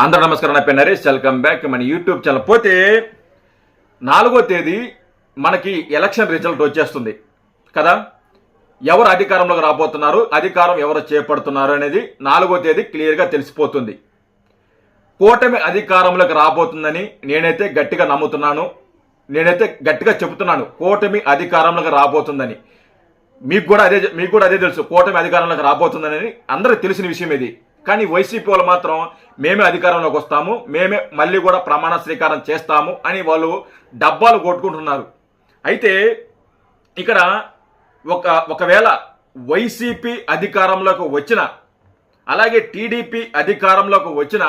అందరూ నమస్కారం నా పేరు నరేష్. వెల్కమ్ బ్యాక్ మన యూట్యూబ్ ఛానల్. పోతే నాలుగో తేదీ మనకి ఎలక్షన్ రిజల్ట్ వచ్చేస్తుంది. కదా? ఎవరు అధికారంలోకి రాబోతున్నారు? అధికారం ఎవరు చేపడుతున్నారు అనేది నాలుగో తేదీ క్లియర్గా తెలిసిపోతుంది. కూటమి అధికారంలోకి రాబోతుందని నేనైతే గట్టిగా నమ్ముతున్నాను. నేనైతే గట్టిగా చెబుతున్నాను. కూటమి అధికారంలోకి రాబోతుందని. మీకు కూడా అదే మీకు కూడా అదే తెలుసు. కూటమి అధికారంలోకి రాబోతుందని అందరికీ తెలిసిన విషయం ఇది. కానీ వైసీపీ వాళ్ళు మాత్రం మేమే అధికారంలోకి వస్తాము మేమే మళ్ళీ కూడా ప్రమాణ స్వీకారం చేస్తాము అని వాళ్ళు డబ్బాలు కొట్టుకుంటున్నారు. అయితే ఇక్కడ ఒక ఒకవేళ వైసీపీ అధికారంలోకి వచ్చిన అలాగే టీడీపీ అధికారంలోకి వచ్చిన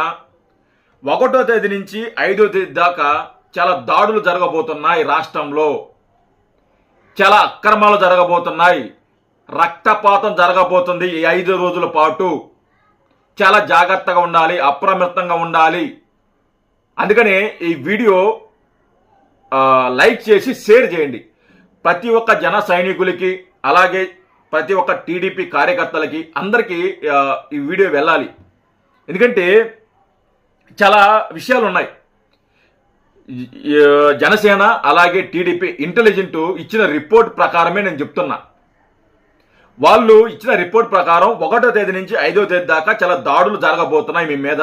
ఒకటో తేదీ నుంచి ఐదో తేదీ దాకా చాలా దాడులు జరగబోతున్నాయి రాష్ట్రంలో. చాలా అక్రమాలు జరగబోతున్నాయి. రక్తపాతం జరగబోతుంది ఈ ఐదు రోజుల పాటు. చాలా జాగ్రత్తగా ఉండాలి అప్రమత్తంగా ఉండాలి. అందుకనే ఈ వీడియో లైక్ చేసి షేర్ చేయండి. ప్రతి ఒక్క జన సైనికులకి అలాగే ప్రతి ఒక్క టీడీపీ కార్యకర్తలకి అందరికీ ఈ వీడియో వెళ్ళాలి. ఎందుకంటే చాలా విషయాలు ఉన్నాయి. జనసేన అలాగే టీడీపీ ఇంటెలిజెంట్ ఇచ్చిన రిపోర్ట్ ప్రకారమే నేను చెప్తున్నా. వాళ్ళు ఇచ్చిన రిపోర్ట్ ప్రకారం ఒకటో తేదీ నుంచి ఐదో తేదీ దాకా చాలా దాడులు జరగబోతున్నాయి మీ మీద.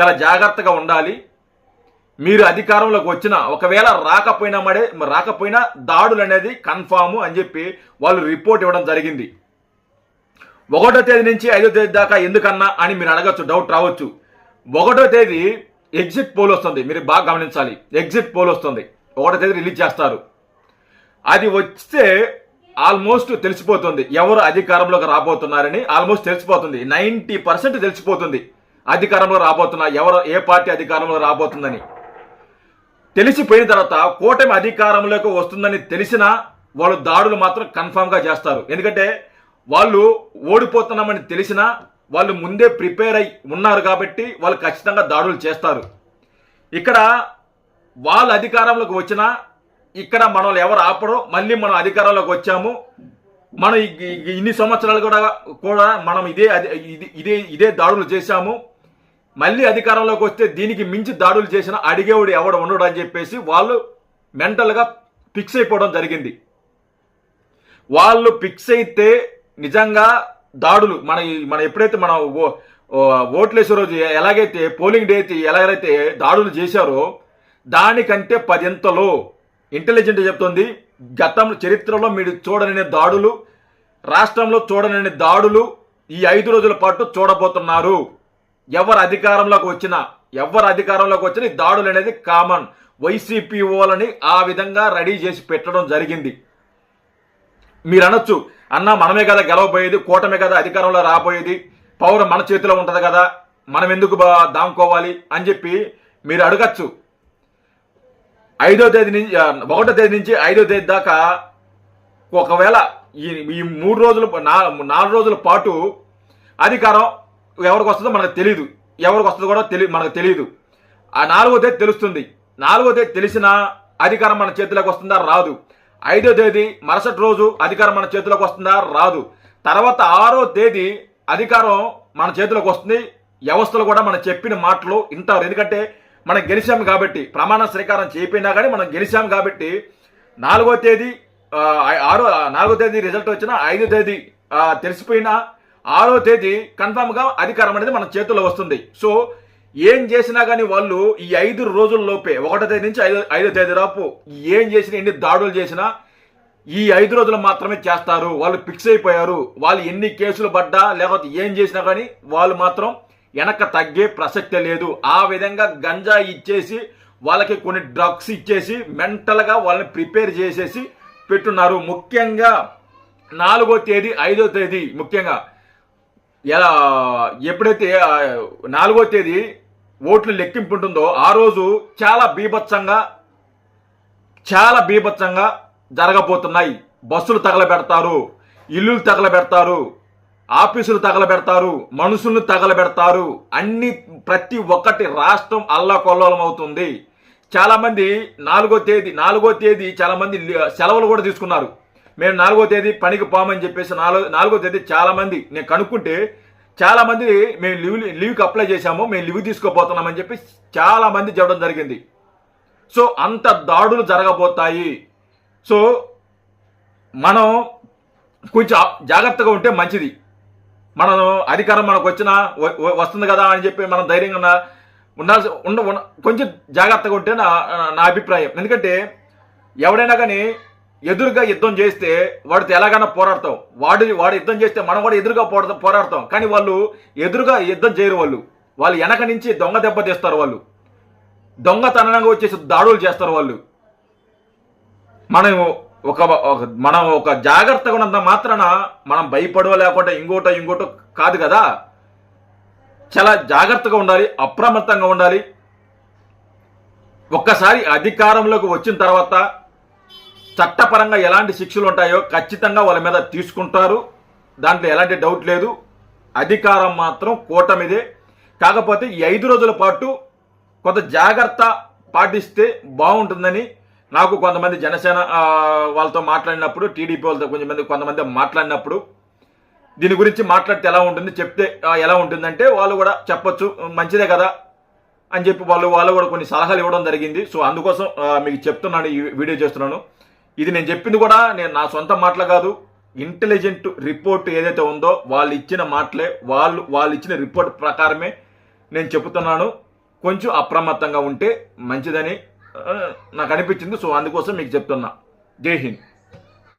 చాలా జాగ్రత్తగా ఉండాలి. మీరు అధికారంలోకి వచ్చిన ఒకవేళ రాకపోయినా మడే రాకపోయినా దాడులు అనేది కన్ఫామ్ అని చెప్పి వాళ్ళు రిపోర్ట్ ఇవ్వడం జరిగింది. ఒకటో తేదీ నుంచి ఐదో తేదీ దాకా ఎందుకన్నా అని మీరు అడగచ్చు డౌట్ రావచ్చు. ఒకటో తేదీ ఎగ్జిట్ పోల్ వస్తుంది. మీరు బాగా గమనించాలి. ఎగ్జిట్ పోల్ వస్తుంది. ఒకటో తేదీ రిలీజ్ చేస్తారు. అది వస్తే ఆల్మోస్ట్ తెలిసిపోతుంది. ఎవరు అధికారంలోకి రాబోతున్నారని ఆల్మోస్ట్ తెలిసిపోతుంది. నైంటీ పర్సెంట్ తెలిసిపోతుంది. అధికారంలో రాబోతున్నా ఎవరు ఏ పార్టీ అధికారంలో రాబోతుందని. తెలిసిపోయిన తర్వాత కూటమి అధికారంలోకి వస్తుందని తెలిసినా వాళ్ళు దాడులు మాత్రం కన్ఫామ్గా చేస్తారు. ఎందుకంటే వాళ్ళు ఓడిపోతున్నామని తెలిసినా వాళ్ళు ముందే ప్రిపేర్ అయి ఉన్నారు కాబట్టి వాళ్ళు ఖచ్చితంగా దాడులు చేస్తారు. ఇక్కడ వాళ్ళు అధికారంలోకి వచ్చినా ఇక్కడ మనల్ని ఎవరు ఆపడో మళ్ళీ మనం అధికారంలోకి వచ్చాము. మనం ఇన్ని సంవత్సరాలు కూడా కూడా మనం ఇదే ఇదే ఇదే దాడులు చేశాము. మళ్ళీ అధికారంలోకి వస్తే దీనికి మించి దాడులు చేసిన అడిగేవాడు ఎవడు ఉండడు అని చెప్పేసి వాళ్ళు మెంటల్గా ఫిక్స్ అయిపోవడం జరిగింది. వాళ్ళు ఫిక్స్ అయితే నిజంగా దాడులు మన మన ఎప్పుడైతే మనం ఓ- ఓట్లేసే రోజు ఎలాగైతే పోలింగ్ డే అయితే ఎలాగైతే దాడులు చేశారో దానికంటే పదింతలు ఇంటెలిజెంట్ చెప్తుంది గతంలో చరిత్రలో మీరు చూడని దాడులు రాష్ట్రంలో చూడని దాడులు ఈ ఐదు రోజుల పాటు చూడబోతున్నారు. ఎవరు అధికారంలోకి వచ్చినా ఎవరు అధికారంలోకి వచ్చినా ఈ దాడులు అనేది కామన్. వైసీపీ ఆ విధంగా రెడీ చేసి పెట్టడం జరిగింది. మీరు అనొచ్చు అన్న మనమే కదా గెలవబోయేది కూటమే కదా అధికారంలో రాబోయేది పౌర మన చేతిలో ఉంటుంది కదా మనం ఎందుకు బా- దాముకోవాలి అని చెప్పి మీరు అడగచ్చు. ఐదో తేదీ నుంచి ఒకటో తేదీ నుంచి ఐదో తేదీ దాకా ఒకవేళ ఈ ఈ మూడు రోజులు నాలుగు రోజుల పాటు అధికారం ఎవరికి వస్తుందో మనకు తెలియదు ఎవరికి వస్తుందో కూడా తెలియ మనకు తెలియదు ఆ నాలుగో తేదీ తెలుస్తుంది. నాలుగో తేదీ తెలిసినా అధికారం మన చేతిలోకి వస్తుందా? రాదు. ఐదో తేదీ మరుసటి రోజు అధికారం మన చేతిలోకి వస్తుందా? రాదు. తర్వాత ఆరో తేదీ అధికారం మన చేతిలోకి వస్తుంది. వ్యవస్థలు కూడా మనం చెప్పిన మాటలు వింటారు. ఎందుకంటే మనం గెలిచాం కాబట్టి ప్రమాణ స్వీకారం చేయకపోయినా కానీ మనం గెలిచాం కాబట్టి నాలుగో తేదీ ఆరో నాలుగో తేదీ రిజల్ట్ వచ్చినా ఐదో తేదీ తెలిసిపోయినా ఆరో తేదీ కన్ఫామ్గా అధికారం అనేది మన చేతుల్లో వస్తుంది. సో ఏం చేసినా కానీ వాళ్ళు ఈ ఐదు రోజుల లోపే ఒకటో తేదీ నుంచి ఐదో ఐదో తేదీ లోపు ఏం చేసినా ఎన్ని దాడులు చేసినా ఈ ఐదు రోజులు మాత్రమే చేస్తారు. వాళ్ళు ఫిక్స్ అయిపోయారు. వాళ్ళు ఎన్ని కేసులు పడ్డా లేకపోతే ఏం చేసినా కానీ వాళ్ళు మాత్రం వెనక తగ్గే ప్రసక్తే లేదు. ఆ విధంగా గంజా ఇచ్చేసి వాళ్ళకి కొన్ని డ్రగ్స్ ఇచ్చేసి మెంటల్గా వాళ్ళని ప్రిపేర్ చేసేసి పెట్టున్నారు. ముఖ్యంగా నాలుగో తేదీ ఐదో తేదీ ముఖ్యంగా. ఎలా ఎప్పుడైతే నాలుగో తేదీ ఓట్లు లెక్కింపు ఉంటుందో ఆ రోజు చాలా బీభత్సంగా చాలా బీభత్సంగా జరగబోతున్నాయి. బస్సులు తగలబెడతారు ఇల్లులు తగలబెడతారు. ఆఫీసులు తగలబెడతారు మనుషులను తగలబెడతారు. అన్ని ప్రతి ఒక్కటి రాష్ట్రం అల్లకొల్లోలం అవుతుంది చాలామంది నాలుగో తేదీ నాలుగో తేదీ చాలామంది సెలవులు కూడా తీసుకున్నారు. మేము నాలుగో తేదీ పనికి పోమని చెప్పేసి నాలుగో నాలుగో తేదీ చాలామంది నేను కనుక్కుంటే చాలామంది మేము లీవ్ లీవ్కి అప్లై చేశాము మేము లీవ్ తీసుకోబోతున్నామని చెప్పి చాలా మంది చెప్పడం జరిగింది. సో అంత దాడులు జరగబోతాయి. సో మనం కొంచెం జాగ్రత్తగా ఉంటే మంచిది. మనం అధికారం మనకు వచ్చిన వస్తుంది కదా అని చెప్పి మనం ధైర్యంగా ఉండాల్సి ఉండ కొంచెం జాగ్రత్తగా ఉంటే నా నా అభిప్రాయం. ఎందుకంటే ఎవడైనా కానీ ఎదురుగా యుద్ధం చేస్తే వాడితో ఎలాగైనా పోరాడతాం. వాడు వాడు యుద్ధం చేస్తే మనం కూడా ఎదురుగా పోరాడ పోరాడతాం. కానీ వాళ్ళు ఎదురుగా యుద్ధం చేయరు వాళ్ళు. వాళ్ళు వెనక నుంచి దొంగ దెబ్బ తీస్తారు వాళ్ళు. దొంగతనంగా వచ్చేసి దాడులు చేస్తారు వాళ్ళు. మనం ఒక ఒక- మనం ఒక జాగ్రత్తగా ఉన్నంత మాత్రాన మనం భయపడవ లేకుండా ఇంకోటో ఇంకోటో కాదు కదా. చాలా జాగ్రత్తగా ఉండాలి అప్రమత్తంగా ఉండాలి. ఒక్కసారి అధికారంలోకి వచ్చిన తర్వాత చట్టపరంగా ఎలాంటి శిక్షలు ఉంటాయో ఖచ్చితంగా వాళ్ళ మీద తీసుకుంటారు. దాంట్లో ఎలాంటి డౌట్ లేదు. అధికారం మాత్రం కూటమిదే. కాకపోతే ఈ ఐదు రోజుల పాటు కొంత జాగ్రత్త పాటిస్తే బాగుంటుందని నాకు కొంతమంది జనసేన వాళ్ళతో మాట్లాడినప్పుడు టీడీపీ వాళ్ళతో కొంతమంది కొంతమంది మాట్లాడినప్పుడు దీని గురించి మాట్లాడితే ఎలా ఉంటుంది చెప్తే ఎలా ఉంటుందంటే వాళ్ళు కూడా చెప్పొచ్చు మంచిదే కదా అని చెప్పి వాళ్ళు వాళ్ళు కూడా కొన్ని సలహాలు ఇవ్వడం జరిగింది. సో అందుకోసం మీకు చెప్తున్నాను ఈ వీడియో చేస్తున్నాను. ఇది నేను చెప్పింది కూడా నేను నా సొంత మాటలు కాదు. ఇంటెలిజెంట్ రిపోర్ట్ ఏదైతే ఉందో వాళ్ళు ఇచ్చిన మాటలే వాళ్ళు వాళ్ళు ఇచ్చిన రిపోర్ట్ ప్రకారమే నేను చెబుతున్నాను. కొంచెం అప్రమత్తంగా ఉంటే మంచిదని నాకు అనిపించింది. సో అందుకోసం మీకు చెప్తున్నా. జై హింద్.